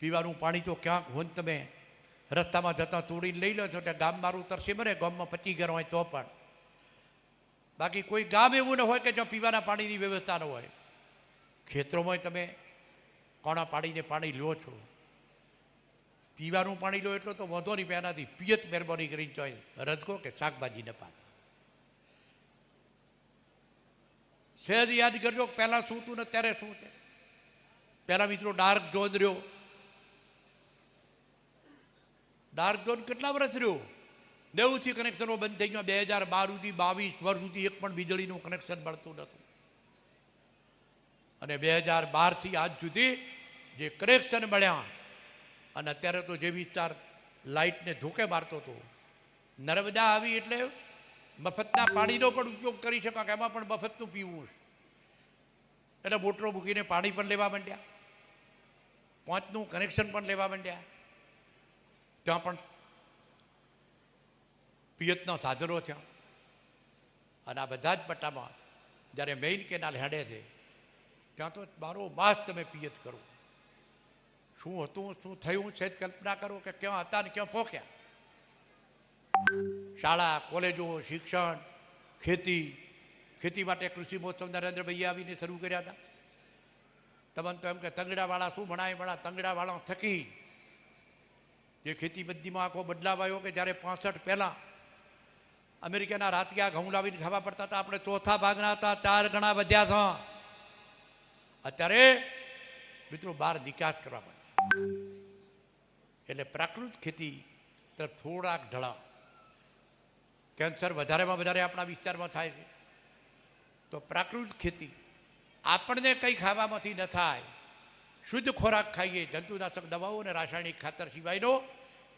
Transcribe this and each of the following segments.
પીવાનું પાણી તો ક્યાંક હોય તમે રસ્તામાં જતાં તોડીને લઈ લો છો એટલે ગામ મારું તરસી મરે ગામમાં પચી ઘર હોય તો પણ. બાકી કોઈ ગામ એવું ન હોય કે જ્યાં પીવાના પાણીની વ્યવસ્થા ન હોય. ખેતરોમાં તમે કોણા પાડીને પાણી લો છો. પીવાનું પાણી લો એટલો તો વધો નહીં પહેલાંથી પિયત મહેરબાની કરીને ચોઈસ રજકો કે શાકભાજી ન પાક સહેજ યાદ કરજો પહેલાં શું હતું ને અત્યારે શું છે? પહેલાં મિત્રો ડાર્ક ઝોન રહ્યો. ડાર્ક ઝોન કેટલા વર્ષ રહ્યો? નેવુંથી કનેક્શનો બંધ થઈ ગયા. બે હજાર બાર સુધી, બાવીસ વર્ષ સુધી એક પણ વીજળીનું કનેક્શન મળતું નહોતું. અને બે હજાર બારથી આજ સુધી જે કનેક્શન મળ્યા, અને અત્યારે તો જે વિસ્તાર લાઇટને ધોકે મારતો હતો, નર્મદા આવી એટલે મફતના પાણીનો પણ ઉપયોગ કરી શકાય કે એમાં પણ મફતનું પીવું છે. એટલે મોટરો મૂકીને પાણી પણ લેવા માંડ્યા. પાંચનું કનેક્શન પણ લેવા માંડ્યા. ત્યાં પણ પિયતના સાધનો થયા. અને આ બધા જ પટ્ટામાં જ્યારે મેઇન કેનાલ હેડે છે, ત્યાં તો બારો માસ તમે પિયત કરો. શું હતું, શું થયું, છે કલ્પના કરો કે ક્યાં હતા ને ક્યાં પહોંચ્યા શાળા, કોલેજો, શિક્ષણ, ખેતી ખેતી માટે કૃષિ મહોત્સવ નરેન્દ્રભાઈએ આવીને શરૂ કર્યા હતા. તમને તો એમ કે તંગડાવાળા શું ભણાય ભણા તંગડાવાળા થકી જે ખેતી બધીમાં આખો બદલાવ આવ્યો કે જ્યારે પાસઠ પહેલાં અમેરિકાના રાતિયા ઘઉં લાવીને ખાવા પડતા હતા, આપણે ચોથા ભાગના હતા, ચાર ગણા વધ્યા હતા. અત્યારે મિત્રો બહાર નિકાસ કરવા પડે એટલે પ્રાકૃત ખેતી તરફ થોડાક ઢળા કેન્સર વધારેમાં વધારે આપણા વિસ્તારમાં થાય છે. તો પ્રાકૃત ખેતી આપણને કંઈ ખાવામાંથી ન થાય. શુદ્ધ ખોરાક ખાઈએ, જંતુનાશક દવાઓ અને રાસાયણિક ખાતર સિવાયનો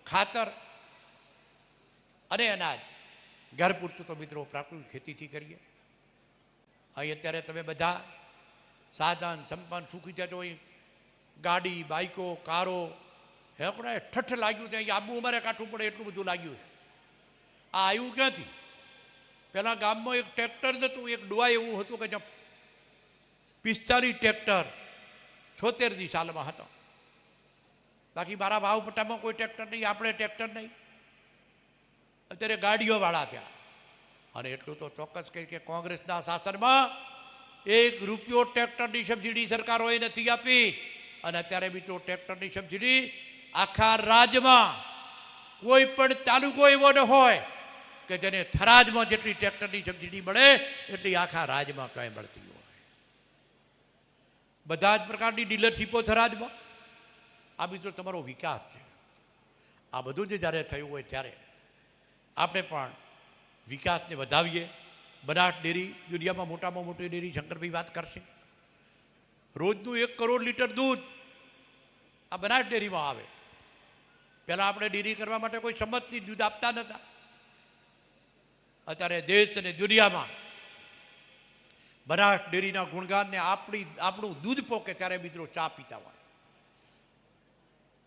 ખાતર અને અનાજ. ઘર પૂરતું તો મિત્રો પ્રાકૃતિક ખેતીથી કરીએ. અહીં અત્યારે તમે બધા સાધન, સંપન્ન, સુખી જતો અહીં ગાડી બાઇકો કારો હેકડા ઠઠ લાગ્યું છે અહીં આબુ અમારે કાઠું પડે, એટલું બધું લાગ્યું છે. આ આવ્યું ક્યાંથી? પહેલાં ગામમાં એક ટ્રેક્ટર જ હતું, એક ડુઆ એવું હતું કે જ્યાં પિસ્તાલીસ ટ્રેક્ટર છોતેરની સાલમાં હતો. બાકી મારા ભાવ પટ્ટામાં કોઈ ટ્રેક્ટર નહીં, આપણે ટ્રેક્ટર નહીં. અત્યારે ગાડીઓવાળા થયા. અને એટલું તો ચોક્કસ કહી કે કોંગ્રેસના શાસનમાં એક રૂપિયો ટ્રેક્ટરની સબસિડી સરકારોએ નથી આપી. અને અત્યારે મિત્રો ટ્રેક્ટરની સબસિડી આખા રાજ્યમાં કોઈ પણ તાલુકો એવો ન હોય કે જેને થરાજમાં જેટલી ટ્રેક્ટરની સબસિડી મળે, એટલી આખા રાજ્યમાં ક્યાંય મળતી હોય. બધા જ પ્રકારની ડીલરશીપો થરાજમાં આ મિત્રો તમારો વિકાસ છે. આ બધું જ જ્યારે થયું હોય ત્યારે આપણે પણ વિકાસને વધાવીએ. બનાસ ડેરી દુનિયામાં મોટામાં મોટી ડેરી શંકરભાઈ વાત કરશે. રોજનું એક કરોડ લીટર દૂધ આ બનાસ ડેરીમાં આવે. પહેલાં આપણે ડેરી કરવા માટે કોઈ સંમતની દૂધ આપતા નહોતા. અત્યારે દેશ અને દુનિયામાં બનાસ ડેરીના ગુણગાનને આપણી આપણું દૂધ પોકે ત્યારે મિત્રો ચા પીતા હોય.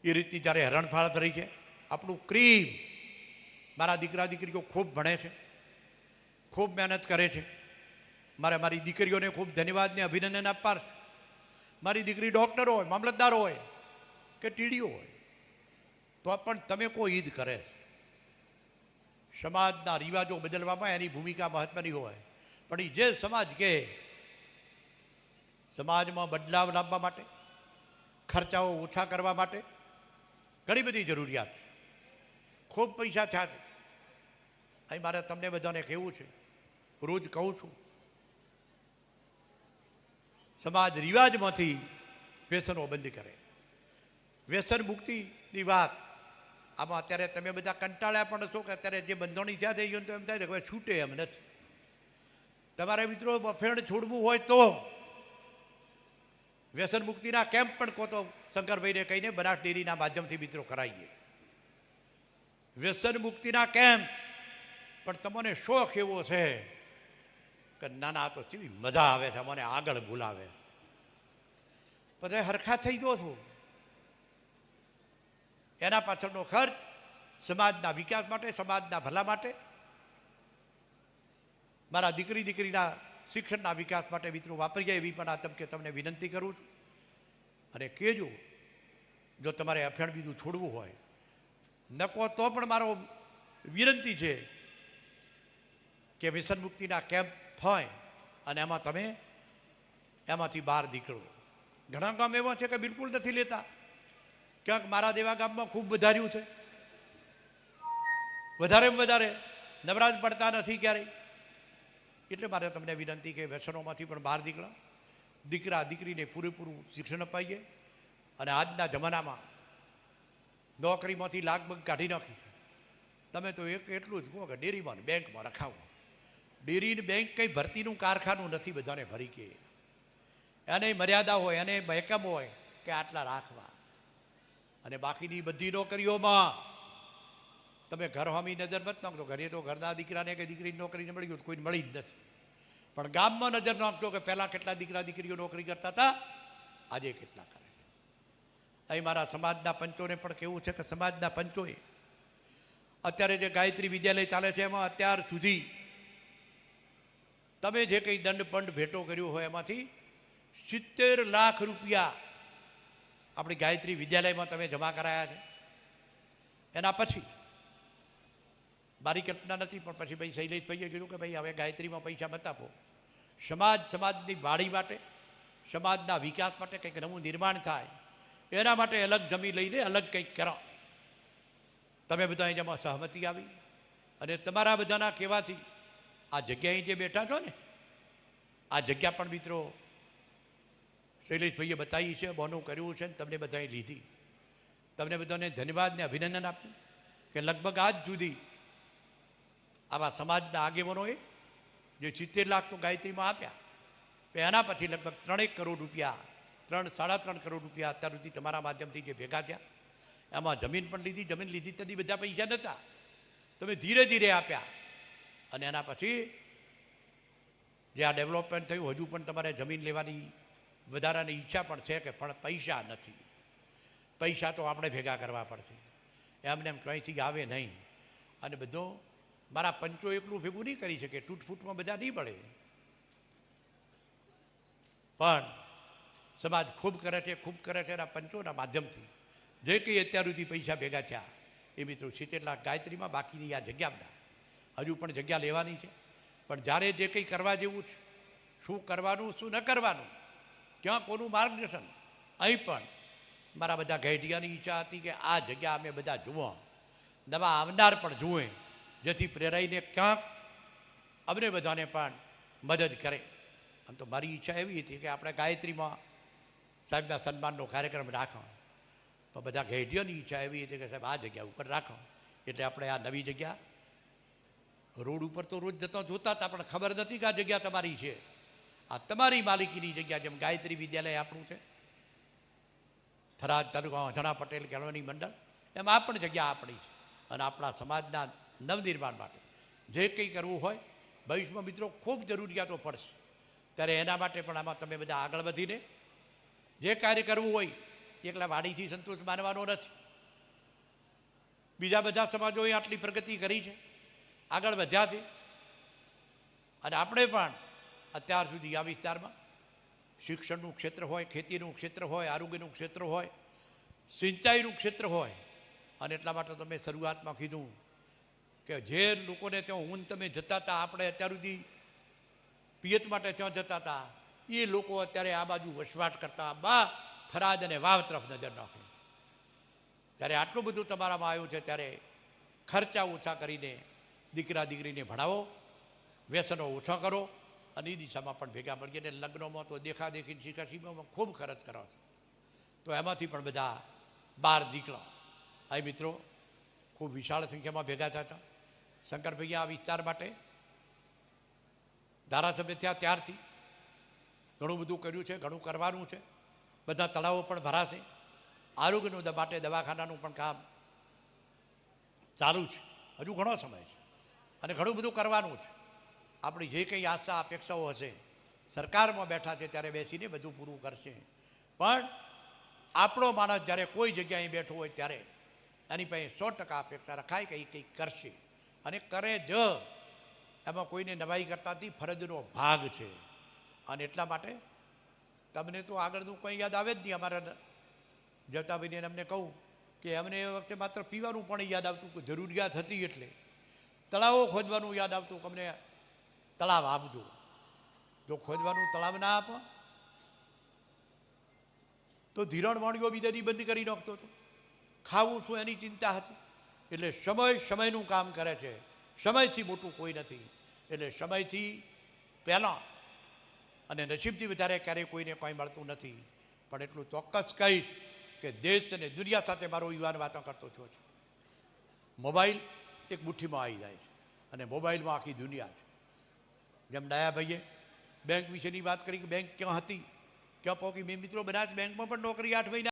એ રીતની જ્યારે હરણફાળ ભરી છે, આપણું ક્રીમ મારા દીકરા દીકરીઓ ખૂબ ભણે છે, ખૂબ મહેનત કરે છે. મારે મારી દીકરીઓને ખૂબ ધન્યવાદને અભિનંદન આપવા. મારી દીકરી ડૉક્ટર હોય, મામલતદાર હોય કે ટીડીઓ હોય, તો પણ તમે કોઈ ઈદ કરે છે. સમાજના રિવાજો બદલવામાં એની ભૂમિકા મહત્વની હોય. પણ એ જે સમાજ કે સમાજમાં બદલાવ લાવવા માટે, ખર્ચાઓ ઓછા કરવા માટે ઘણી બધી જરૂરિયાત ખૂબ પૈસા થયા છે. અહીં મારે તમને બધાને કહેવું છે, રોજ કહું છું, સમાજ રિવાજમાંથી વ્યસનો બંધ કરે. વ્યસન મુક્તિની વાત, આમાં અત્યારે તમે બધા કંટાળ્યા પણ છો કે અત્યારે જે બંધોણી થયા થઈ ગયું તો એમ થાય કે છૂટે એમ નથી. તમારે મિત્રો બફેણ છોડવું હોય તો વ્યસન મુક્તિના કેમ્પ પણ કોતો શંકરભાઈને કહીને બનાસ ડેરીના માધ્યમથી મિત્રો કરાવીએ વ્યસન મુક્તિના કેમ્પ, પણ તમને શોખ એવો છે કે ના ના આ તો કેવી મજા આવે છે, મને આગળ બોલાવે. પછી હરખા થઈ ગયો છું. એના પાછળનો ખર્ચ સમાજના વિકાસ માટે, સમાજના ભલા માટે મારા દીકરી દીકરીના શિક્ષણના વિકાસ માટે મિત્રો વાપરી જાય એવી પણ આ તબકે તમને વિનંતી કરું છું. અને કહેજો, જો તમારે અફેણ બીજું છોડવું હોય, નકો તો પણ મારો વિનંતી છે કે વ્યસન મુક્તિના કેમ્પ થાય અને એમાં તમે એમાંથી બહાર નીકળો. ઘણા ગામ એવા છે કે બિલકુલ નથી લેતા. ક્યાંક મારા દેવા ગામમાં ખૂબ વધાર્યું છે. વધારે વધારે નવરાજ પડતા નથી ક્યારેય. એટલે મારે તમને વિનંતી કે વ્યસનોમાંથી પણ બહાર નીકળો. દીકરા, દીકરીને પૂરેપૂરું શિક્ષણ અપાઈએ અને આજના જમાનામાં નોકરીમાંથી લાગબગ કાઢી નાખી તમે તો એક એટલું જ કહો કે ડેરીમાં બેંકમાં રખાવો. ડેરીને બેંક કંઈ ભરતીનું કારખાનું નથી, બધાને ભરી કે. એને મર્યાદા હોય, એને મહેકમ હોય કે આટલા રાખવા. અને બાકીની બધી નોકરીઓમાં તમે ઘર હોમી નજર મત નાખજો ઘરે તો ઘરના દીકરાને કે દીકરીની નોકરીને મળી ગયું કોઈને મળી જ નથી. પણ ગામમાં નજર નાખજો કે પહેલાં કેટલા દીકરા દીકરીઓ નોકરી કરતા હતા? આજે કેટલા કરે અહીં મારા સમાજના પંચોને પણ કેવું છે કે સમાજના પંચોએ અત્યારે જે ગાયત્રી વિદ્યાલય ચાલે છે એમાં અત્યાર સુધી તમે જે કંઈ દંડ પંડ ભેટો કર્યો હોય એમાંથી સિત્તેર લાખ રૂપિયા આપણી ગાયત્રી વિદ્યાલયમાં તમે જમા કરાયા છે. એના પછી મારી કલ્પના નથી પણ પછી ભાઈ શૈલેષભાઈએ કીધું કે ભાઈ હવે ગાયત્રીમાં પૈસા મત આપો. સમાજ, સમાજની વાડી માટે, સમાજના વિકાસ માટે કંઈક નવું નિર્માણ થાય. એના માટે અલગ જમી લઈને અલગ કંઈક કરો તમે બધા જેમાં સહમતિ આવી. અને તમારા બધાના કહેવાથી આ જગ્યાએ જે બેઠા છો ને, આ જગ્યા પણ મિત્રો શૈલેષભાઈએ બતાવી છે, બોનું કર્યું છે ને તમને બધાએ લીધી. તમને બધાને ધન્યવાદ ને અભિનંદન આપ્યું કે લગભગ આજ સુધી આવા સમાજના આગેવાનોએ જે સિત્તેર લાખ તો ગાયત્રીમાં આપ્યા એના પછી લગભગ ત્રણેક કરોડ રૂપિયા, ત્રણ, સાડા ત્રણ કરોડ રૂપિયા અત્યાર સુધી તમારા માધ્યમથી જે ભેગા થયા. એમાં જમીન પણ લીધી, જમીન લીધી તેથી બધા પૈસા નહોતા તમે ધીરે ધીરે આપ્યા. અને એના પછી જે આ ડેવલપમેન્ટ થયું, હજુ પણ તમારે જમીન લેવાની વધારાની ઈચ્છા પણ છે કે પણ પૈસા નથી. પૈસા તો આપણે ભેગા કરવા પડશે. એમને એમ કંઈથી આવે નહીં. અને બધો મારા પંચો એકલું ભેગું નહીં કરી શકે, તૂટફૂટમાં બધા નહીં પડે પણ સમાજ ખૂબ કરે છે, ખૂબ કરે છે એના પંચોના માધ્યમથી. જે કંઈ અત્યાર સુધી પૈસા ભેગા થયા, એ મિત્રો સિત્તેર લાખ ગાયત્રીમાં બાકીની આ જગ્યામાં હજુ પણ જગ્યા લેવાની છે. પણ જ્યારે જે કંઈ કરવા જેવું છે, શું કરવાનું, શું ન કરવાનું, ક્યાં કોનું માર્ગદર્શન, અહીં પણ મારા બધા ઘેઢિયાની ઈચ્છા હતી કે આ જગ્યા અમે બધા જુઓ. નવા આવનાર પણ જુએ. જેથી પ્રેરાઈને ક્યાંક અમને બધાને પણ મદદ કરે. આમ તો મારી ઈચ્છા એવી હતી કે આપણે ગાયત્રીમાં સાહેબના સન્માનનો કાર્યક્રમ રાખો પણ બધા ગેઢિયોની ઈચ્છા એવી હતી કે સાહેબ આ જગ્યા ઉપર રાખો. એટલે આપણે આ નવી જગ્યા, રોડ ઉપર તો રોજ જતા જોતા હતા, પણ ખબર નથી કે આ જગ્યા તમારી છે. આ તમારી માલિકીની જગ્યા જેમ ગાયત્રી વિદ્યાલય આપણું છે. થરાદ તાલુકા અજણા પટેલ કેળવણી મંડળ, એમ આ પણ જગ્યા આપણી છે. અને આપણા સમાજના નવનિર્માણ માટે. જે કંઈ કરવું હોય, ભવિષ્યમાં મિત્રો ખૂબ જરૂરિયાતો પડશે. ત્યારે એના માટે પણ આમાં તમે બધા આગળ વધીને જે કાર્ય કરવું હોય, એકલા વાડીથી સંતોષ માનવાનો નથી. બીજા બધા સમાજોએ આટલી પ્રગતિ કરી છે, આગળ વધ્યા છે. અને આપણે પણ અત્યાર સુધી આ વિસ્તારમાં શિક્ષણનું ક્ષેત્ર હોય, ખેતીનું ક્ષેત્ર હોય, આરોગ્યનું ક્ષેત્ર હોય, સિંચાઈનું ક્ષેત્ર હોય, અને એટલા માટે તમે શરૂઆતમાં કીધું કે જે લોકોને ત્યાં ઊન તમે જતા હતા આપણે અત્યાર સુધી પિયત માટે ત્યાં જતા હતા એ લોકો અત્યારે આ બાજુ વસવાટ કરતા. બા, ફરાદ અને વાવ તરફ નજર નાખે. ત્યારે આટલું બધું તમારામાં આવ્યું છે, ત્યારે ખર્ચા ઓછા કરીને દીકરા દીકરીને ભણાવો, વ્યસનો ઓછા કરો, અને એ દિશામાં પણ ભેગા પડીએ અને લગ્નોમાં તો દેખાદેખી શીખાશીમાં ખૂબ ખર્ચ કરો. તો એમાંથી પણ બધા બહાર નીકળો આ મિત્રો, ખૂબ વિશાળ સંખ્યામાં ભેગા થયા હતા શંકરભાઈએ આ વિસ્તાર માટે ધારાસભ્ય થયા ત્યારથી. ઘણું બધું કર્યું છે, ઘણું કરવાનું છે. બધા તળાવો પણ ભરાશે. આરોગ્યનું માટે દવાખાનાનું પણ કામ ચાલુ છે. હજુ ઘણો સમય છે અને ઘણું બધું કરવાનું છે. આપણી જે કંઈ આશા, અપેક્ષાઓ હશે, સરકારમાં બેઠા છે ત્યારે બેસીને બધું પૂરું કરશે. પણ આપણો માણસ જ્યારે કોઈ જગ્યાએ બેઠો હોય ત્યારે એની પાસે સો ટકા અપેક્ષા રખાય કે એ કંઈક કરશે. અને કરે જ. એમાં કોઈને નવાઈ કરતાથી ફરજનો ભાગ છે. અને એટલા માટે તમને તો આગળનું કંઈ યાદ આવે જ નહીં અમારા જવતાભાઈને અમને કહું કે અમને એ વખતે માત્ર પીવાનું પણ યાદ આવતું જરૂરિયાત હતી એટલે. તળાવો ખોદવાનું યાદ આવતું, કે અમને તળાવ આપજો. જો ખોદવાનું તળાવ ના આપો, તો ધીરણ વાણીઓ બીજાની બંધ કરી નાખતો હતો ખાવું શું એની ચિંતા હતી? એટલે સમય સમયનું કામ કરે છે. સમયથી મોટું કોઈ નથી. એટલે સમયથી પહેલાં અને નસીબથી વધારે ક્યારેય કોઈને કંઈ મળતું નથી. પણ એટલું ચોક્કસ કહીશ કે દેશ અને દુનિયા સાથે મારો યુવાન વાતો કરતો થયો છે. મોબાઈલ એક મુઠ્ઠીમાં આવી જાય છે અને મોબાઈલમાં આખી દુનિયા છે. જેમ ડાયાભાઈએ બેંક વિશેની વાત કરી કે બેંક ક્યાં હતી? ક્યાં પહોંચી? મેં મિત્રો બનાસ બેંકમાં પણ નોકરી આઠ મહિના